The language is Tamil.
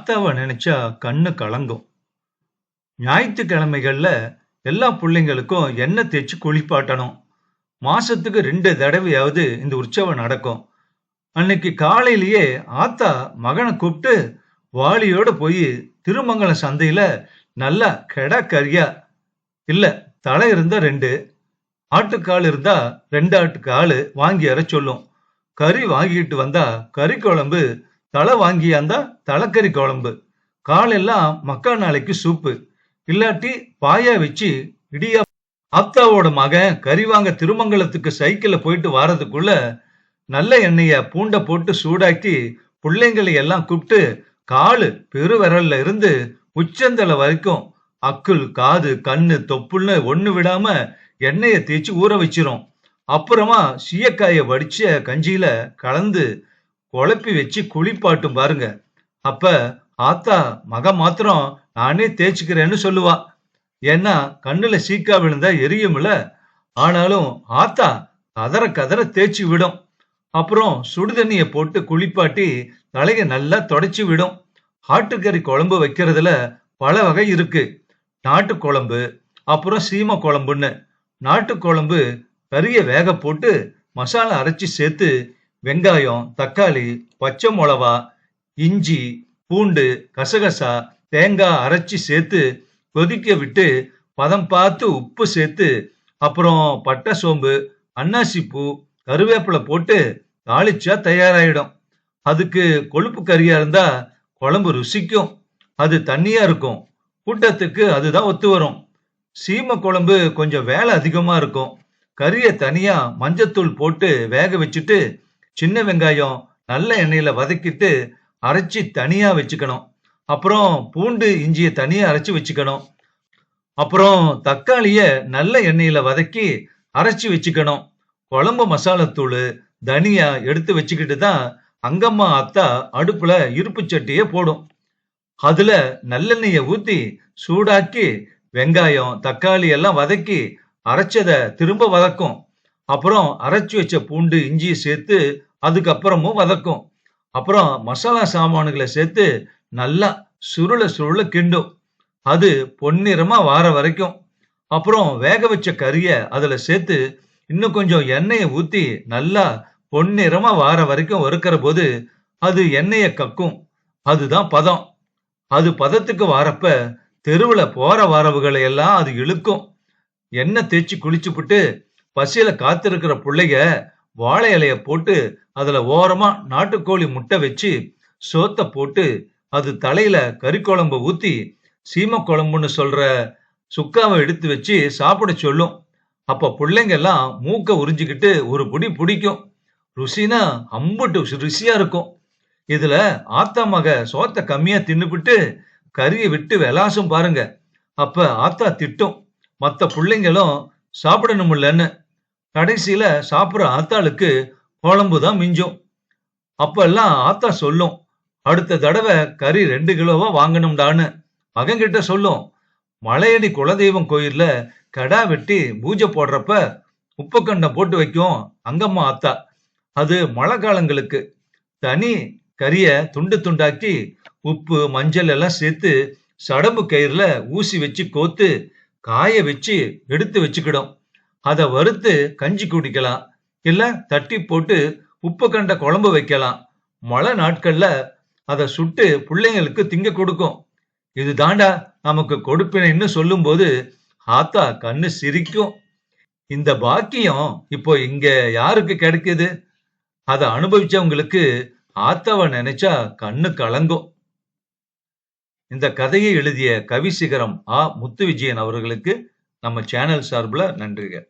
ஆத்தாவை நினைச்சா கண்ணு கலங்கும். ஞாயிற்றுக்கிழமைகள்ல எல்லா பிள்ளைங்களுக்கும் எண்ணெய் தேய்ச்சி குளிப்பாட்டணும். மாசத்துக்கு ரெண்டு தடவையாவது இந்த உற்சவம் நடக்கும். அன்னைக்கு காலையிலேயே ஆத்தா மகனை கூப்பிட்டு வாளியோட போய் திருமங்கலம் சந்தையில நல்லா கெடா கறியா இல்ல தலை இருந்தா ரெண்டு ஆட்டுக்கால் இருந்தா ரெண்டு ஆட்டுக்கால் வாங்கி வர சொல்லும். கறி வாங்கிட்டு வந்தா கறி குழம்பு தலை வாங்கியாந்தா தலைக்கறி குழம்பு. காலெல்லாம் மக்கா நாளைக்கு சூப்பு இல்லாட்டி பாயா வச்சு இடியா ஆப்தாவோட மகன் கறி வாங்க திருமங்கலத்துக்கு சைக்கிளில் போயிட்டு வாரதுக்குள்ள நல்ல எண்ணெய பூண்டை போட்டு சூடாக்கி பிள்ளைங்களை எல்லாம் கூப்பிட்டு காலு பெருவிரல்ல இருந்து உச்சந்தலை வரைக்கும் அக்குள் காது கண்ணு தொப்புள்னு ஒன்று விடாம எண்ணெயை தேய்ச்சி ஊற வச்சிரும். அப்புறமா சீயக்காயை வடிச்ச கஞ்சியில கலந்து குழப்பி வச்சு குளிப்பாட்டும் பாருங்க. அப்ப ஆத்தா மக மாத்திரம் நானே தேய்ச்சிக்கிறேன்னு சொல்லுவா. ஏன்னா கண்ணுல சீக்கா விழுந்தா எரியும்ல. ஆனாலும் ஆத்தா கதற கதற தேய்ச்சி விடும். அப்புறம் சுடுதண்ணிய போட்டு குளிப்பாட்டி தலையை நல்லா தொடச்சி விடும். ஆட்டுக்கறி குழம்பு வைக்கிறதுல பல வகை இருக்கு. நாட்டு குழம்பு அப்புறம் சீம குழம்புன்னு. நாட்டு குழம்பு கறியை வேக போட்டு மசாலா அரைச்சி சேர்த்து வெங்காயம் தக்காளி பச்சை மிளவா இஞ்சி பூண்டு கசகசா தேங்காய் அரைச்சி சேர்த்து கொதிக்க விட்டு பதம் பார்த்து உப்பு சேர்த்து அப்புறம் பட்டை சோம்பு அன்னாசிப்பூ கருவேப்பிலை போட்டு தாளிச்சா தயாராயிடும். அதுக்கு கொழுப்பு கறியா இருந்தா குழம்பு ருசிக்கும். அது தண்ணியா இருக்கும். கூட்டத்துக்கு அதுதான் ஒத்து வரும். சீம குழம்பு கொஞ்சம் வேலை அதிகமா இருக்கும். கறியை தனியா மஞ்சத்தூள் போட்டு வேக வச்சுட்டு சின்ன வெங்காயம் நல்ல எண்ணெயில வதக்கிட்டு அரைச்சி தனியா வச்சுக்கணும். அப்புறம் பூண்டு இஞ்சியை தனியா அரைச்சி வச்சுக்கணும். அப்புறம் தக்காளிய நல்ல எண்ணெயில வதக்கி அரைச்சி வச்சுக்கணும். குழம்பு மசாலாத்தூள் தனியா எடுத்து வச்சுக்கிட்டு தான் அங்கம்மா அத்தா அடுப்புல இருப்பு சட்டியே போடும். அதுல நல்லெண்ணெய ஊத்தி சூடாக்கி வெங்காயம் தக்காளி எல்லாம் வதக்கி அரைச்சத திரும்ப வதக்கும். அப்புறம் அரைச்சி வச்ச பூண்டு இஞ்சியை சேர்த்து அதுக்கப்புறமும் வதக்கும். அப்புறம் மசாலா சாமான்களை சேர்த்து நல்லா சுருள சுருள கிண்டும். அது பொன்னிறமா வார வரைக்கும். அப்புறம் வேக வச்ச கறியை அதுல சேர்த்து இன்னும் கொஞ்சம் எண்ணெயை ஊத்தி நல்லா பொன்னிறமா வார வரைக்கும் வறுக்கிற போது அது எண்ணெய கக்கும். அதுதான் பதம். அது பதத்துக்கு வாரப்ப தெருவுல போற வரவுகளை எல்லாம் அது இழுக்கும். எண்ணெய் தேய்ச்சி குளிச்சுப்புட்டு பசியில காத்திருக்கிற பிள்ளைக வாழை இலைய போட்டு அதுல ஓரமா நாட்டுக்கோழி முட்டை வச்சு சோத்த போட்டு அது தலையில கறி குழம்பு ஊத்தி சீம குழம்புன்னு சொல்ற சுக்காவை எடுத்து வச்சு சாப்பிட சொல்லும். அப்ப பிள்ளைங்க எல்லாம் மூக்க உறிஞ்சிக்கிட்டு ஒரு புடி பிடிக்கும். ருசினா அம்புட்டு ருசியா இருக்கும். இதுல ஆத்தா மக சோத்த கம்மியா தின்னுபிட்டு கறியை விட்டு விளாசும் பாருங்க. அப்ப ஆத்தா திட்டும். மத்த பிள்ளைங்களும் சாப்பிடணும்லன்னு கடைசியில சாப்பிட்ற ஆத்தாளுக்கு குழம்பு தான் மிஞ்சும். அப்பெல்லாம் ஆத்தா சொல்லும் அடுத்த தடவை கறி ரெண்டு கிலோவா வாங்கணும்டான்னு. மகன்கிட்ட சொல்லும் மலையடி குலதெய்வம் கோயில்ல கடா வெட்டி பூஜை போடுறப்ப உப்புக்கண்டம் போட்டு வைக்கும் அங்கம்மா ஆத்தா. அது மழை காலங்களுக்கு. தனி கறிய துண்டு துண்டாக்கி உப்பு மஞ்சள் எல்லாம் சேர்த்து சடம்பு கயிறுல ஊசி வச்சு கோத்து காய வச்சு எடுத்து வச்சுக்கிடும். அதை வறுத்து கஞ்சி குடிக்கலாம். இல்ல தட்டி போட்டு உப்பு கண்ட குழம்பு வைக்கலாம். மழை நாட்கள்ல அதை சுட்டு பிள்ளைங்களுக்கு திங்க கொடுக்கும். இது தாண்டா நமக்கு கொடுப்பினைன்னு சொல்லும் போது ஆத்தா கண்ணு சிரிக்கும். இந்த பாக்கியம் இப்போ இங்க யாருக்கு கிடைக்குது? அதை அனுபவிச்சவங்களுக்கு ஆத்தாவை நினைச்சா கண்ணு கலங்கும். இந்த கதையை எழுதிய கவி சிகரம் ஆ முத்து விஜயன் அவர்களுக்கு நம்ம சேனல் சார்பில் நன்றிகள்